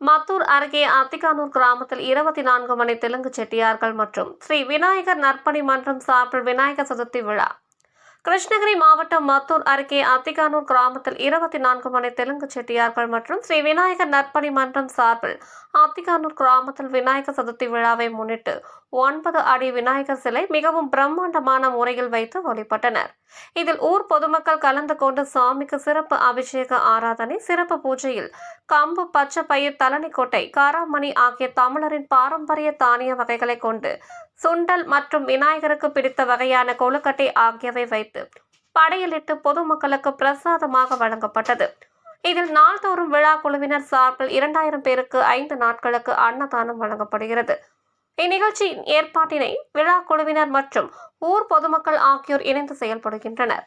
மத்தூர் அருகே அத்திகானூர் கிராமத்தில் இருபத்தி நான்கு மணி தெலுங்கு செட்டியார்கள் மற்றும் ஸ்ரீ விநாயகர் நற்பணி மன்றம் சார்பில் விநாயகர் சதுர்த்தி விழா. கிருஷ்ணகிரி மாவட்டம் மத்தூர் அருகே அத்திகானூர் கிராமத்தில் இருபத்தி நான்கு மணி தெலுங்கு செட்டியார்கள் மற்றும் ஸ்ரீ விநாயகர் நற்பணி மன்றம் சார்பில் அத்திகானூர் கிராமத்தில் விநாயகர் சதுர்த்தி விழாவை முன்னிட்டு ஒன்பது அடி விநாயகர் சிலை மிகவும் பிரம்மாண்டமான முறையில் வைத்து வழிபட்டனர். இதில் ஊர் பொதுமக்கள் கலந்து கொண்டு சாமிக்கு சிறப்பு அபிஷேக ஆராதனை சிறப்பு பூஜையில் கம்பு பச்சை பயிர் தலனிக்கோட்டை காராமணி ஆகிய தமிழரின் பாரம்பரிய தானிய வகைகளை கொண்டு சுண்டல் மற்றும் விநாயகருக்கு பிடித்த வகையான கொழுக்கட்டை ஆகியவை வைத்து படையலிட்டு பொதுமக்களுக்கு பிரசாதமாக வழங்கப்பட்டது. இதில் நாள்தோறும் விழா குழுவினர் சார்பில் இரண்டாயிரம் பேருக்கு ஐந்து நாட்களுக்கு அன்னதானம் வழங்கப்படுகிறது. இந்நிகழ்ச்சியின் ஏற்பாட்டினை விழா குழுவினர் மற்றும் ஊர் பொதுமக்கள் ஆகியோர் இணைந்து செயல்படுகின்றனர்.